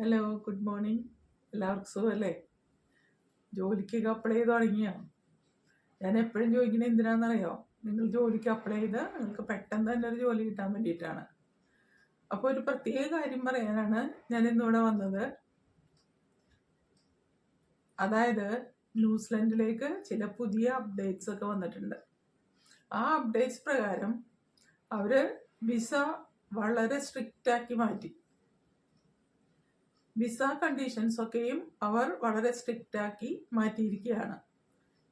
Hello good morning എല്ലാവർക്കും സുഖമല്ലേ? ജോലിക്കൊക്കെ അപ്ലൈ ചെയ്ത് തുടങ്ങിയോ? ഞാൻ എപ്പോഴും ചോദിക്കുന്നത് എന്തിനാണെന്നറിയോ? നിങ്ങൾ ജോലിക്ക് അപ്ലൈ ചെയ്ത് നിങ്ങൾക്ക് പെട്ടെന്ന് തന്നെ ഒരു ജോലി കിട്ടാൻ വേണ്ടിയിട്ടാണ്. അപ്പോൾ ഒരു പ്രത്യേക കാര്യം പറയാനാണ് ഞാൻ ഇന്നിവിടെ വന്നത്. അതായത് ന്യൂസിലൻഡിലേക്ക് ചില പുതിയ അപ്ഡേറ്റ്സ് ഒക്കെ വന്നിട്ടുണ്ട്. ആ അപ്ഡേറ്റ്സ് പ്രകാരം അവർ വിസ വളരെ സ്ട്രിക്റ്റ് ആക്കി മാറ്റി. വിസ കണ്ടീഷൻസ് ഒക്കെയും അവർ വളരെ സ്ട്രിക്റ്റ് ആക്കി മാറ്റിയിരിക്കുകയാണ്.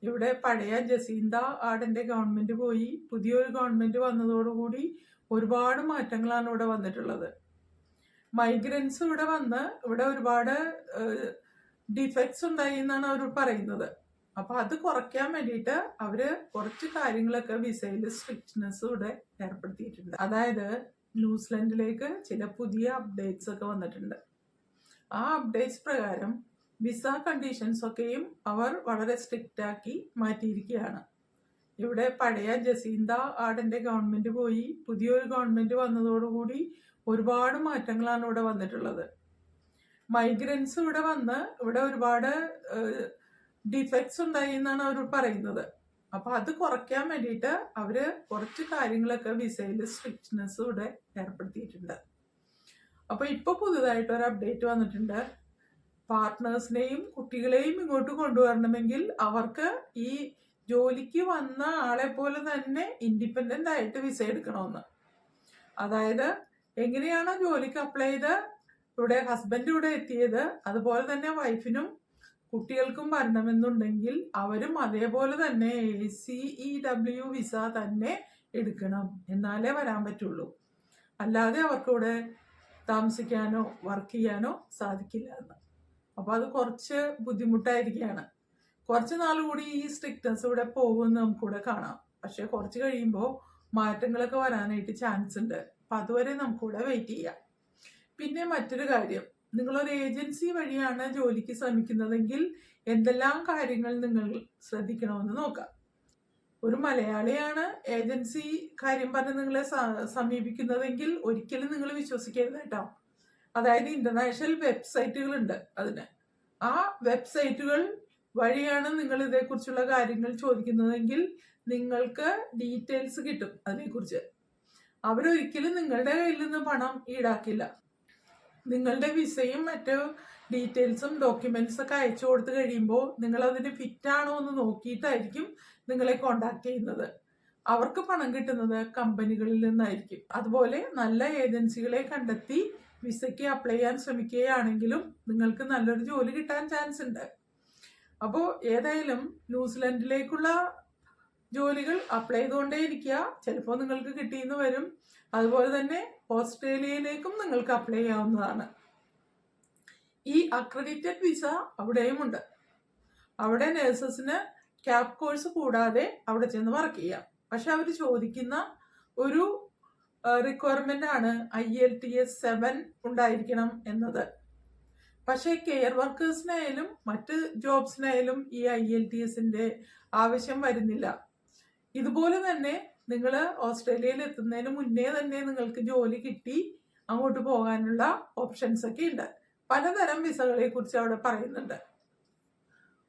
ഇവിടെ പഴയ ജസീന്ത ആടന്റെ ഗവൺമെന്റ് പോയി പുതിയൊരു ഗവൺമെന്റ് വന്നതോടുകൂടി ഒരുപാട് മാറ്റങ്ങളാണ് ഇവിടെ വന്നിട്ടുള്ളത്. മൈഗ്രൻസ് ഇവിടെ വന്ന് ഇവിടെ ഒരുപാട് ഡിഫക്ട്സ് ഉണ്ടായി എന്നാണ് അവർ പറയുന്നത്. അപ്പോൾ അത് കുറയ്ക്കാൻ വേണ്ടിയിട്ട് അവർ കുറച്ച് കാര്യങ്ങളൊക്കെ വിസയിൽ സ്ട്രിക്ട്നെസ് ഇവിടെ ഏർപ്പെടുത്തിയിട്ടുണ്ട്. അതായത് ന്യൂസിലൻഡിലേക്ക് ചില പുതിയ അപ്ഡേറ്റ്സ് ഒക്കെ വന്നിട്ടുണ്ട്. ആ അപ്ഡേറ്റ്സ് പ്രകാരം വിസ കണ്ടീഷൻസ് ഒക്കെയും അവർ വളരെ സ്ട്രിക്റ്റ് ആക്കി മാറ്റിയിരിക്കുകയാണ്. ഇവിടെ പഴയ ജസീന്ത ആടന്റെ ഗവൺമെന്റ് പോയി പുതിയൊരു ഗവൺമെന്റ് വന്നതോടുകൂടി ഒരുപാട് മാറ്റങ്ങളാണ് ഇവിടെ വന്നിട്ടുള്ളത്. മൈഗ്രൻസ് ഇവിടെ വന്ന് ഇവിടെ ഒരുപാട് ഡിഫക്ട്സ് ഉണ്ടായി എന്നാണ് അവർ പറയുന്നത്. അപ്പൊ അത് കുറയ്ക്കാൻ വേണ്ടിയിട്ട് അവർ കുറച്ച് കാര്യങ്ങളൊക്കെ വിസയിൽ സ്ട്രിക്ട്നെസ് ഇവിടെ ഏർപ്പെടുത്തിയിട്ടുണ്ട്. അപ്പൊ ഇപ്പൊ പുതുതായിട്ട് ഒരു അപ്ഡേറ്റ് വന്നിട്ടുണ്ട്. പാർട്ട്നേഴ്സിനെയും കുട്ടികളെയും ഇങ്ങോട്ട് കൊണ്ടുവരണമെങ്കിൽ അവർക്ക് ഈ ജോലിക്ക് വന്ന ആളെ പോലെ തന്നെ ഇൻഡിപെൻഡന്റ് ആയിട്ട് വിസ എടുക്കണമെന്ന്. അതായത് എങ്ങനെയാണോ ജോലിക്ക് അപ്ലൈ ചെയ്ത് ഇവിടെ ഹസ്ബൻഡ് ഇവിടെ എത്തിയത് അതുപോലെ തന്നെ വൈഫിനും കുട്ടികൾക്കും വരണമെന്നുണ്ടെങ്കിൽ അവരും അതേപോലെ തന്നെ A C E W visa തന്നെ എടുക്കണം. എന്നാലേ വരാൻ പറ്റുള്ളൂ. അല്ലാതെ അവർക്കിവിടെ താമസിക്കാനോ വർക്ക് ചെയ്യാനോ സാധിക്കില്ല എന്ന്. അപ്പോൾ അത് കുറച്ച് ബുദ്ധിമുട്ടായിരിക്കുകയാണ്. കുറച്ച് നാൾ കൂടി ഈ സ്ട്രിക്ട്നെസ് ഇവിടെ പോകുമെന്ന് നമുക്കിവിടെ കാണാം. പക്ഷെ കുറച്ച് കഴിയുമ്പോൾ മാറ്റങ്ങളൊക്കെ വരാനായിട്ട് ചാൻസ് ഉണ്ട്. അപ്പം അതുവരെ നമുക്കിവിടെ വെയിറ്റ് ചെയ്യാം. പിന്നെ മറ്റൊരു കാര്യം. നിങ്ങളൊരു ഏജൻസി വഴിയാണ് ജോലിക്ക് ശ്രമിക്കുന്നതെങ്കിൽ എന്തെല്ലാം കാര്യങ്ങൾ നിങ്ങൾ ശ്രദ്ധിക്കണമെന്ന് നോക്കാം. ഒരു മലയാളിയാണ് ഏജൻസി കാര്യം പറഞ്ഞ് നിങ്ങളെ സമീപിക്കുന്നതെങ്കിൽ ഒരിക്കലും നിങ്ങൾ വിശ്വസിക്കരുത് കേട്ടോ. അതായത് ഇന്റർനാഷണൽ വെബ്സൈറ്റുകളുണ്ട് അതിന്. ആ വെബ്സൈറ്റുകൾ വഴിയാണ് നിങ്ങൾ ഇതേക്കുറിച്ചുള്ള കാര്യങ്ങൾ ചോദിക്കുന്നതെങ്കിൽ നിങ്ങൾക്ക് ഡീറ്റെയിൽസ് കിട്ടും അതിനെക്കുറിച്ച്. അവരൊരിക്കലും നിങ്ങളുടെ കയ്യിൽ നിന്ന് പണം ഈടാക്കില്ല. നിങ്ങളുടെ വിസയും മറ്റു ഡീറ്റെയിൽസും ഡോക്യുമെന്റ്സ് ഒക്കെ അയച്ചു കൊടുത്തു കഴിയുമ്പോൾ നിങ്ങൾ അതിന് ഫിറ്റ് ആണോ എന്ന് നോക്കിയിട്ടായിരിക്കും നിങ്ങളെ കോണ്ടാക്ട് ചെയ്യുന്നത്. അവർക്ക് പണം കിട്ടുന്നത് കമ്പനികളിൽ നിന്നായിരിക്കും. അതുപോലെ നല്ല ഏജൻസികളെ കണ്ടെത്തി വിസയ്ക്ക് അപ്ലൈ ചെയ്യാൻ ശ്രമിക്കുകയാണെങ്കിലും നിങ്ങൾക്ക് നല്ലൊരു ജോലി കിട്ടാൻ ചാൻസ് ഉണ്ട്. അപ്പോൾ ഏതായാലും ന്യൂസിലൻഡിലേക്കുള്ള ജോലികൾ അപ്ലൈ ചെയ്തുകൊണ്ടേ ഇരിക്കുക ചിലപ്പോൾ നിങ്ങൾക്ക് കിട്ടിയെന്ന് വരും. അതുപോലെ തന്നെ ഓസ്ട്രേലിയയിലേക്കും നിങ്ങൾക്ക് അപ്ലൈ ചെയ്യാവുന്നതാണ്. ഈ അക്രഡിറ്റഡ് വിസ അവിടെയും ഉണ്ട് അവിടെ നേഴ്സസിന് ക്യാപ് കോഴ്സ് കൂടാതെ അവിടെ ചെന്ന് വർക്ക് ചെയ്യാം. പക്ഷെ അവർ ചോദിക്കുന്ന ഒരു റിക്വയർമെന്റ് ആണ് IELTS seven ഉണ്ടായിരിക്കണം എന്നത്. പക്ഷേ കെയർ വർക്കേഴ്സിനായാലും മറ്റ് ജോബ്സിനായാലും ഈ ഐ എൽ ടി എസിന്റെ ആവശ്യം വരുന്നില്ല. ഇതുപോലെ തന്നെ നിങ്ങൾ ഓസ്ട്രേലിയയിൽ എത്തുന്നതിന് മുന്നേ തന്നെ നിങ്ങൾക്ക് ജോലി കിട്ടി അങ്ങോട്ട് പോകാനുള്ള ഓപ്ഷൻസ് ഒക്കെ ഉണ്ട്. പലതരം വിസകളെ കുറിച്ച് അവിടെ പറയുന്നുണ്ട്.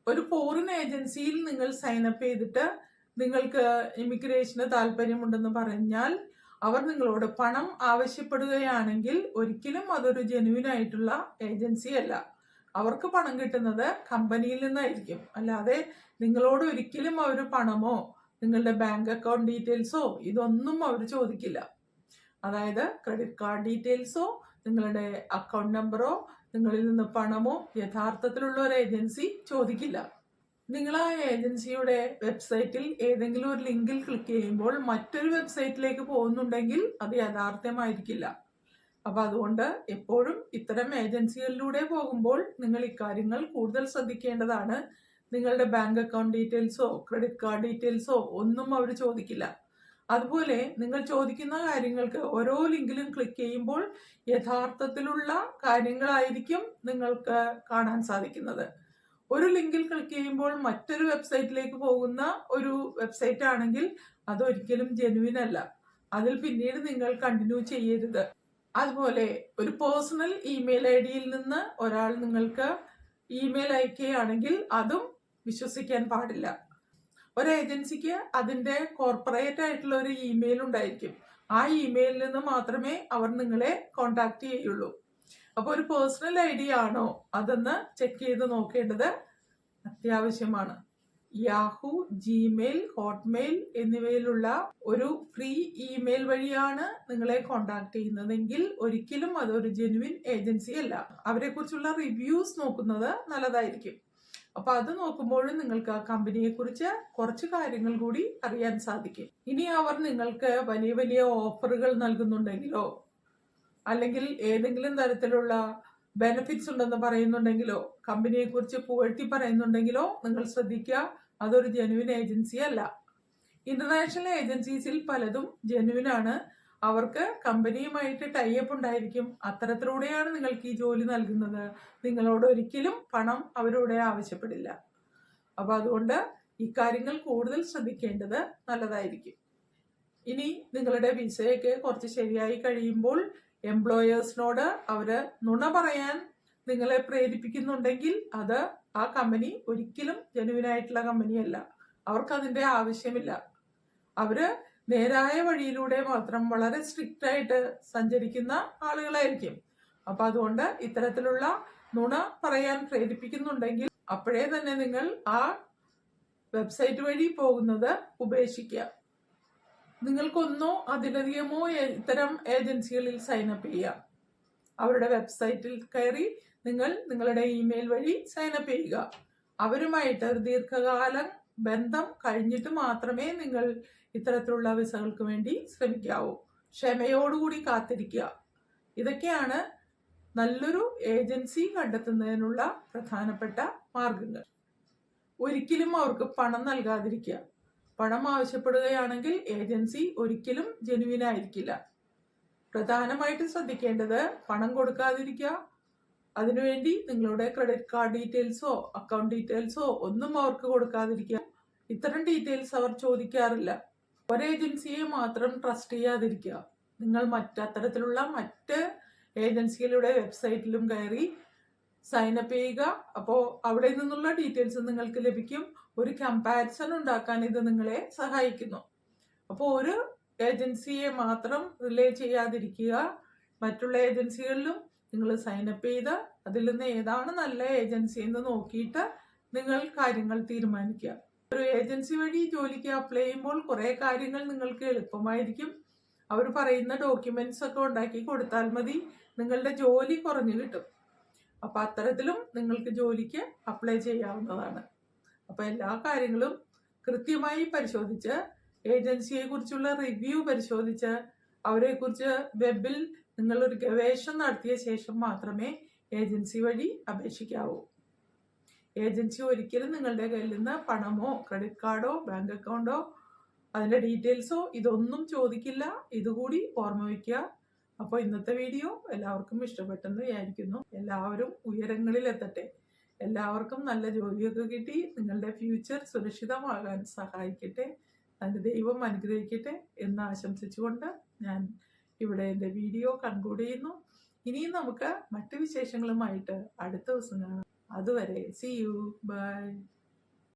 ഒരു ഫോറിൻ ഏജൻസിയിൽ നിങ്ങൾ സൈൻ അപ്പ് ചെയ്തിട്ട് നിങ്ങൾക്ക് ഇമിഗ്രേഷന് താല്പര്യമുണ്ടെന്ന് പറഞ്ഞാൽ അവർ നിങ്ങളോട് പണം ആവശ്യപ്പെടുകയാണെങ്കിൽ ഒരിക്കലും അതൊരു ജെനുവിൻ ആയിട്ടുള്ള ഏജൻസി അല്ല. അവർക്ക് പണം കിട്ടുന്നത് കമ്പനിയിൽ നിന്നായിരിക്കും. അല്ലാതെ നിങ്ങളോട് ഒരിക്കലും അവർ പണമോ നിങ്ങളുടെ ബാങ്ക് അക്കൗണ്ട് ഡീറ്റെയിൽസോ ഇതൊന്നും അവർ ചോദിക്കില്ല. അതായത് ക്രെഡിറ്റ് കാർഡ് ഡീറ്റെയിൽസോ നിങ്ങളുടെ അക്കൗണ്ട് നമ്പറോ നിങ്ങളിൽ നിന്ന് പണമോ? യഥാർത്ഥത്തിലുള്ള ഒരു ഏജൻസി ചോദിക്കില്ല. നിങ്ങൾ ആ ഏജൻസിയുടെ വെബ്സൈറ്റിൽ ഏതെങ്കിലും ഒരു ലിങ്കിൽ ക്ലിക്ക് ചെയ്യുമ്പോൾ മറ്റൊരു വെബ്സൈറ്റിലേക്ക് പോകുന്നുണ്ടെങ്കിൽ അത് യഥാർത്ഥമായിരിക്കില്ല അപ്പൊ അതുകൊണ്ട് എപ്പോഴും ഇത്തരം ഏജൻസികളിലൂടെ പോകുമ്പോൾ നിങ്ങൾ ഇക്കാര്യങ്ങൾ കൂടുതൽ ശ്രദ്ധിക്കേണ്ടതാണ്. നിങ്ങളുടെ ബാങ്ക് അക്കൗണ്ട് ഡീറ്റെയിൽസോ ക്രെഡിറ്റ് കാർഡ് ഡീറ്റെയിൽസോ ഒന്നും അവർ ചോദിക്കില്ല. അതുപോലെ നിങ്ങൾ ചോദിക്കുന്ന കാര്യങ്ങൾക്ക് ഓരോ ലിങ്കിലും ക്ലിക്ക് ചെയ്യുമ്പോൾ യഥാർത്ഥത്തിലുള്ള കാര്യങ്ങളായിരിക്കും നിങ്ങൾക്ക് കാണാൻ സാധിക്കുന്നത്. ഒരു ലിങ്കിൽ ക്ലിക്ക് ചെയ്യുമ്പോൾ മറ്റൊരു വെബ്സൈറ്റിലേക്ക് പോകുന്ന ഒരു വെബ്സൈറ്റ് ആണെങ്കിൽ അതൊരിക്കലും ജെനുവിൻ അല്ല. അതിൽ പിന്നീട് നിങ്ങൾ കണ്ടിന്യൂ ചെയ്യരുത്. അതുപോലെ ഒരു പേഴ്സണൽ ഇമെയിൽ ഐ ഡിയിൽ നിന്ന് ഒരാൾ നിങ്ങൾക്ക് ഇമെയിൽ അയക്കുകയാണെങ്കിൽ അതും വിശ്വസിക്കാൻ പാടില്ല. ഒരു ഏജൻസിക്ക് അതിന്റെ കോർപ്പറേറ്റ് ആയിട്ടുള്ള ഒരു ഇമെയിൽ ഉണ്ടായിരിക്കും. ആ ഇമെയിലിൽ നിന്ന് മാത്രമേ അവർ നിങ്ങളെ കോണ്ടാക്ട് ചെയ്യുള്ളൂ. അപ്പോൾ ഒരു പേഴ്സണൽ ഐ ഡി ആണോ? അതെന്ന് ചെക്ക് ചെയ്ത് നോക്കേണ്ടത് അത്യാവശ്യമാണ്. യാഹു ജിമെയിൽ ഹോട്ട്മെയിൽ എന്നിവയിലുള്ള ഒരു ഫ്രീ ഇമെയിൽ വഴിയാണ് നിങ്ങളെ കോണ്ടാക്ട് ചെയ്യുന്നതെങ്കിൽ ഒരിക്കലും അതൊരു ജെനുവിൻ ഏജൻസി അല്ല. അവരെക്കുറിച്ചുള്ള റിവ്യൂസ് നോക്കുന്നത് നല്ലതായിരിക്കും. അപ്പൊ അത് നോക്കുമ്പോഴും നിങ്ങൾക്ക് ആ കമ്പനിയെ കുറിച്ച് കുറച്ച് കാര്യങ്ങൾ കൂടി അറിയാൻ സാധിക്കും. ഇനി അവർ നിങ്ങൾക്ക് വലിയ വലിയ ഓഫറുകൾ നൽകുന്നുണ്ടെങ്കിലോ അല്ലെങ്കിൽ ഏതെങ്കിലും തരത്തിലുള്ള ബെനിഫിറ്റ്സ് ഉണ്ടെന്ന് പറയുന്നുണ്ടെങ്കിലോ കമ്പനിയെ കുറിച്ച് പുകഴ്ത്തി പറയുന്നുണ്ടെങ്കിലോ നിങ്ങൾ ശ്രദ്ധിക്കുക അതൊരു ജെനുവിൻ ഏജൻസി അല്ല. ഇന്റർനാഷണൽ ഏജൻസീസിൽ പലതും ജെനുവിൻ ആണ്. അവർക്ക് കമ്പനിയുമായിട്ട് ടൈപ്പ് ഉണ്ടായിരിക്കും. അത്തരത്തിലൂടെയാണ് നിങ്ങൾക്ക് ഈ ജോലി നൽകുന്നത്. നിങ്ങളോട് ഒരിക്കലും പണം അവരോട് ആവശ്യപ്പെടില്ല. അപ്പൊ അതുകൊണ്ട് ഇക്കാര്യങ്ങൾ കൂടുതൽ ശ്രദ്ധിക്കേണ്ടത് നല്ലതായിരിക്കും. ഇനി നിങ്ങളുടെ വിസയൊക്കെ കുറച്ച് ശരിയായി കഴിയുമ്പോൾ എംപ്ലോയേഴ്സിനോട് അവർ നുണ പറയാൻ നിങ്ങളെ പ്രേരിപ്പിക്കുന്നുണ്ടെങ്കിൽ അത് ആ കമ്പനി ഒരിക്കലും ജനുവിനായിട്ടുള്ള കമ്പനിയല്ല. അവർക്ക് അതിന്റെ ആവശ്യമില്ല. അവർ നേരായ വഴിയിലൂടെ മാത്രം വളരെ സ്ട്രിക്റ്റ് ആയിട്ട് സഞ്ചരിക്കുന്ന ആളുകളായിരിക്കും. അപ്പൊ അതുകൊണ്ട് ഇത്തരത്തിലുള്ള നുണ പറയാൻ പ്രേരിപ്പിക്കുന്നുണ്ടെങ്കിൽ അപ്പോഴേ തന്നെ നിങ്ങൾ ആ വെബ്സൈറ്റ് വഴി പോകുന്നത് ഉപേക്ഷിക്കുക. നിങ്ങൾക്കൊന്നോ അതിലധികമോ ഇത്തരം ഏജൻസികളിൽ സൈൻ അപ്പ് ചെയ്യാം അവരുടെ വെബ്സൈറ്റിൽ കയറി നിങ്ങൾ നിങ്ങളുടെ ഇമെയിൽ വഴി സൈൻ അപ്പ് ചെയ്യുക. അവരുമായിട്ട് ദീർഘകാലം ബന്ധം കഴിഞ്ഞിട്ട് മാത്രമേ നിങ്ങൾ ഇത്തരത്തിലുള്ള വിസകൾക്ക് വേണ്ടി ശ്രമിക്കാവൂ. ക്ഷമയോടുകൂടി കാത്തിരിക്കുക. ഇതൊക്കെയാണ് നല്ലൊരു ഏജൻസി കണ്ടെത്തുന്നതിനുള്ള പ്രധാനപ്പെട്ട മാർഗങ്ങൾ. ഒരിക്കലും അവർക്ക് പണം നൽകാതിരിക്കുക. പണം ആവശ്യപ്പെടുകയാണെങ്കിൽ ഏജൻസി ഒരിക്കലും ജെനുവിൻ ആയിരിക്കില്ല. പ്രധാനമായിട്ടും ശ്രദ്ധിക്കേണ്ടത് പണം കൊടുക്കാതിരിക്കുക. അതിനുവേണ്ടി നിങ്ങളുടെ ക്രെഡിറ്റ് കാർഡ് ഡീറ്റെയിൽസോ അക്കൗണ്ട് ഡീറ്റെയിൽസോ ഒന്നും അവർക്ക് കൊടുക്കാതിരിക്കുക. ഇത്തരം ഡീറ്റെയിൽസ് അവർ ചോദിക്കാറില്ല. ഒരു ഏജൻസിയെ മാത്രം ട്രസ്റ്റ് ചെയ്യാതിരിക്കുക. നിങ്ങൾ മറ്റ് അത്തരത്തിലുള്ള മറ്റ് ഏജൻസികളുടെ വെബ്സൈറ്റിലും കയറി സൈൻ അപ്പ് ചെയ്യുക. അപ്പോൾ അവിടെ നിന്നുള്ള ഡീറ്റെയിൽസ് നിങ്ങൾക്ക് ലഭിക്കും. ഒരു കമ്പാരിസൺ ഉണ്ടാക്കാൻ ഇത് നിങ്ങളെ സഹായിക്കുന്നു. അപ്പോൾ ഒരു ഏജൻസിയെ മാത്രം റിലേ ചെയ്യാതിരിക്കുക. മറ്റുള്ള ഏജൻസികളിലും നിങ്ങൾ സൈൻ അപ്പ് ചെയ്ത് അതിൽ നിന്ന് ഏതാണ് നല്ല ഏജൻസി എന്ന് നോക്കിയിട്ട് നിങ്ങൾ കാര്യങ്ങൾ തീരുമാനിക്കുക. ഒരു ഏജൻസി വഴി ജോലിക്ക് അപ്ലൈ ചെയ്യുമ്പോൾ കുറേ കാര്യങ്ങൾ നിങ്ങൾക്ക് എളുപ്പമായിരിക്കും. അവർ പറയുന്ന ഡോക്യുമെന്റ്സ് ഒക്കെ ഉണ്ടാക്കി കൊടുത്താൽ മതി. നിങ്ങളുടെ ജോലി കുറഞ്ഞു കിട്ടും. അപ്പൊ അത്തരത്തിലും നിങ്ങൾക്ക് ജോലിക്ക് അപ്ലൈ ചെയ്യാവുന്നതാണ്. അപ്പൊ എല്ലാ കാര്യങ്ങളും കൃത്യമായി പരിശോധിച്ച് ഏജൻസിയെ കുറിച്ചുള്ള റിവ്യൂ പരിശോധിച്ച് അവരെ കുറിച്ച് വെബിൽ നിങ്ങളൊരു ഗവേഷണം നടത്തിയ ശേഷം മാത്രമേ ഏജൻസി വഴി അപേക്ഷിക്കാവൂ. ഏജൻസി ഒരിക്കലും നിങ്ങളുടെ കയ്യിൽ നിന്ന് പണമോ ക്രെഡിറ്റ് കാർഡോ ബാങ്ക് അക്കൗണ്ടോ അതിന്റെ ഡീറ്റെയിൽസോ ഇതൊന്നും ചോദിക്കില്ല. ഇതുകൂടി ഓർമ്മ വയ്ക്കുക. അപ്പോൾ ഇന്നത്തെ വീഡിയോ എല്ലാവർക്കും ഇഷ്ടപ്പെട്ടെന്ന് വിചാരിക്കുന്നു. എല്ലാവരും ഉയരങ്ങളിലെത്തട്ടെ. എല്ലാവർക്കും നല്ല ജോലിയൊക്കെ കിട്ടി. നിങ്ങളുടെ ഫ്യൂച്ചർ സുരക്ഷിതമാകാൻ സഹായിക്കട്ടെ. അതിന്റെ ദൈവം അനുഗ്രഹിക്കട്ടെ എന്ന് ആശംസിച്ചുകൊണ്ട് ഞാൻ ഇവിടെ എന്റെ വീഡിയോ കൺക്ലൂഡ് ചെയ്യുന്നു. ഇനിയും നമുക്ക് മറ്റു വിശേഷങ്ങളുമായിട്ട് അടുത്ത ദിവസം കാണാം. അതുവരെ. C U by